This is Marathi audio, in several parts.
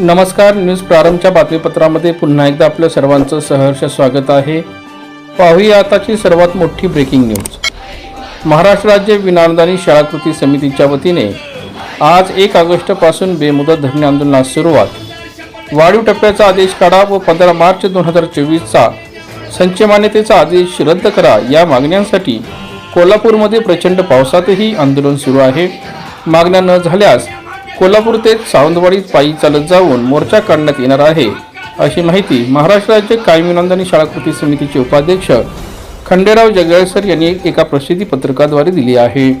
नमस्कार न्यूज प्रारंभच्या बातमीपत्रामध्ये पुन्हा एकदा आपलं सर्वांचं सहर्ष स्वागत आहे. पाहूया आताची सर्वात मोठी ब्रेकिंग न्यूज महाराष्ट्र राज्य विनाअनुदानी शाळा कृती समितीच्या वतीने आज एक ऑगस्टपासून बेमुदत धरणे आंदोलनास सुरुवात. वाढीव टप्प्याचा आदेश काढा व पंधरा मार्च दोन हजार चोवीसचा संचमान्यतेचा आदेश रद्द करा या मागण्यांसाठी कोल्हापूरमध्ये प्रचंड पावसातही आंदोलन सुरू आहे. मागण्या न झाल्यास कोल्हापूर ते सावंतवाडी पायी चालत जाऊन मोर्चा काढण्यात येणार आहे अशी माहिती महाराष्ट्र राज्य कायमी नोंदणी शाळा कृती समितीचे उपाध्यक्ष खंडेराव जगळेसर यांनी एका प्रसिद्धी पत्रकाद्वारे दिली आहे.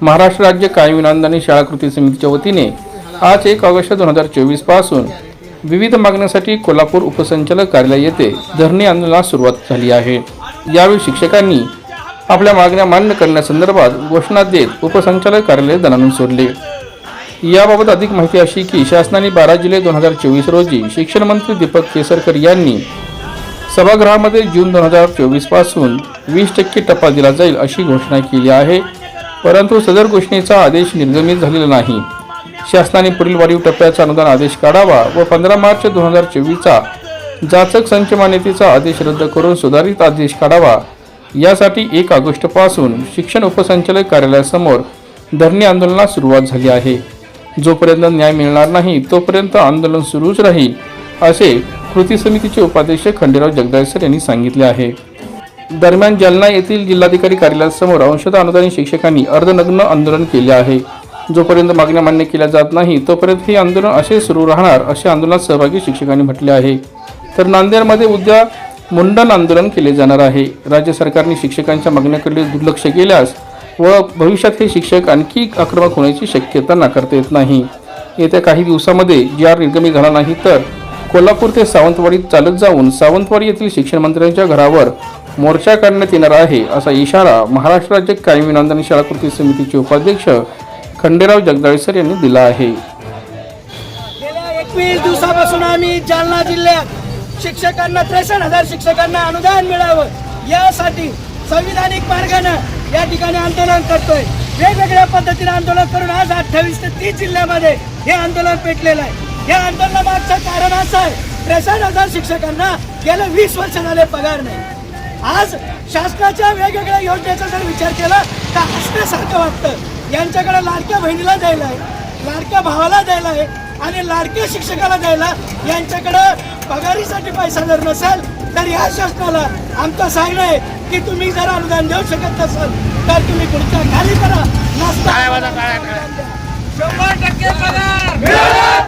महाराष्ट्र राज्य कायमी नोंदणी शाळा कृती समितीच्या वतीने आज एक ऑगस्ट दोन हजार चोवीसपासून विविध मागण्यांसाठी कोल्हापूर उपसंचालक कार्यालय येथे धरणे आंदोलनास सुरुवात झाली आहे. यावेळी शिक्षकांनी आपल्या मागण्या मान्य करण्यासंदर्भात घोषणा देत उपसंचालक कार्यालय दणानून सोडले. याबाबत अधिक माहिती अशी की शासनाने बारा जुलै दोन हजार चोवीस रोजी शिक्षण मंत्री दीपक केसरकर यांनी सभागृहामध्ये जून दोन हजार चोवीसपासून वीस टक्के टप्पा दिला जाईल अशी घोषणा केली आहे. परंतु सदर घोषणेचा आदेश निर्गमित झालेला नाही. शासनाने पुढील वाढीव टप्प्याचा अनुदान आदेश काढावा व पंधरा मार्च दोन हजार चोवीसचा जाचक संच मान्यतेचा आदेश रद्द करून सुधारित आदेश काढावा. यासाठी एक ऑगस्टपासून शिक्षण उपसंचालक कार्यालयासमोर धरणे आंदोलनास सुरुवात झाली आहे. जोपर्यंत न्याय मिळणार नाही तोपर्यंत आंदोलन सुरूच राहील असे कृती समितीचे उपाध्यक्ष खंडेराव जगदाळसर यांनी सांगितले आहे. दरम्यान जालना येथील जिल्हाधिकारी कार्यालयासमोर अंशतः अनुदानित शिक्षकांनी अर्धनग्न आंदोलन केले आहे. जोपर्यंत मागण्या मान्य केल्या जात नाही तोपर्यंत हे आंदोलन असे सुरू राहणार असे आंदोलनात सहभागी शिक्षकांनी म्हटले आहे. तर नांदेडमध्ये उद्या मुंडन आंदोलन केले जाणार आहे. राज्य सरकारने शिक्षकांच्या मागण्याकडे दुर्लक्ष केल्यास व भविष्यात हे शिक्षक आणखी आक्रमक होण्याची शक्यता नाकारता येत नाही. येत्या काही दिवसामध्ये जी आर निर्गमी झाला नाही तर कोल्हापूर ते सावंतवाडीत चालत जाऊन सावंतवाडी येथील शिक्षण मंत्र्यांच्या घरावर मोर्चा काढण्यात येणार आहे असा इशारा महाराष्ट्र राज्य कायमी नोंदणी शाळा कृती समितीचे उपाध्यक्ष खंडेराव जगदाळेसर यांनी दिला आहे. गेल्या एकवीस दिवसापासून आम्ही जालना जिल्ह्यात शिक्षकांना त्रेसष्ट हजार शिक्षकांना अनुदान मिळावं यासाठी संविधानिक मार्गानं या ठिकाणी आंदोलन करतोय. वेगवेगळ्या पद्धतीने आंदोलन करून आज अठ्ठावीस ते तीस जिल्ह्यामध्ये हे आंदोलन पेटलेलं आहे. या आंदोलनामागचं कारण असं आहे त्रेसष्ट हजार शिक्षकांना गेल्या वीस वर्ष झाले पगार नाही. आज शासनाच्या वेगवेगळ्या योजनेचा जर विचार केला तर हसण्यासारखं वाटतं. यांच्याकडे लाडक्या बहिणीला द्यायला आहे लाडक्या भावाला द्यायला आहे आणि लाडक्या शिक्षकाला द्यायला यांच्याकडं पगारीसाठी पैसा जर नसेल तर या शासनाला आमचं सांगणं आहे की तुम्ही जर अनुदान देऊ शकत नसाल तर तुम्ही पुढच्या खाली करा. नसता शंभर टक्के पगार.